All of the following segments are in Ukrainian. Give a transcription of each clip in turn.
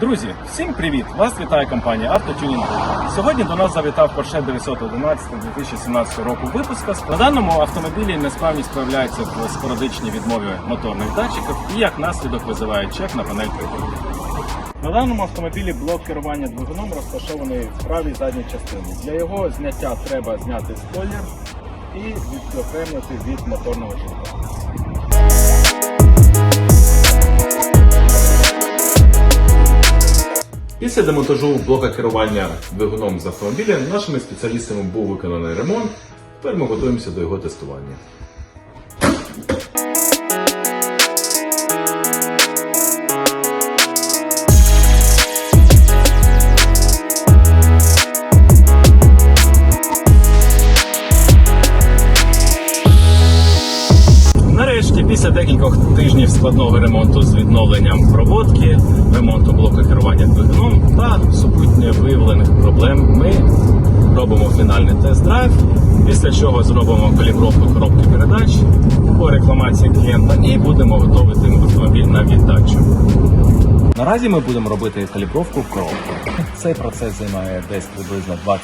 Друзі, всім привіт! Вас вітає компанія Автотюнінг. Сьогодні до нас завітав Porsche 911 2017 року випуска. На даному автомобілі несправність проявляється в спорадичній відмові моторних датчиків і як наслідок визиває чек на панель приладів. На даному автомобілі блок керування двигуном розташований в правій задній частині. Для його зняття треба зняти спойлер і відокремити від моторного житла. Після демонтажу блока керування двигуном з автомобіля нашими спеціалістами був виконаний ремонт. Тепер ми готуємося до його тестування. Нарешті, після декількох тижнів складного ремонту з відновленням проводки, ремонту блоку керування двигуном та супутньо виявлених проблем, ми робимо фінальний тест-драйв, після чого зробимо калібровку коробки передач по рекламації клієнта і будемо готувати автомобіль на віддачу. Наразі ми будемо робити калібровку коробки. Цей процес займає десь приблизно 20-40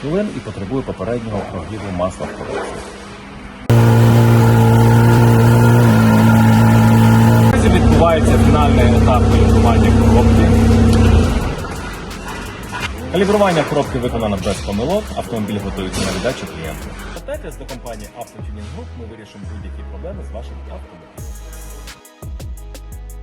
хвилин і потребує попереднього прогріву масла в коробці. Відбувається фінальний етап калібрування коробки. Калібрування коробки виконано без помилок, автомобіль готується на віддачу клієнту. Звертайтесь до компанії Автотюнінг Group, ми вирішимо будь-які проблеми з вашим автомобілем.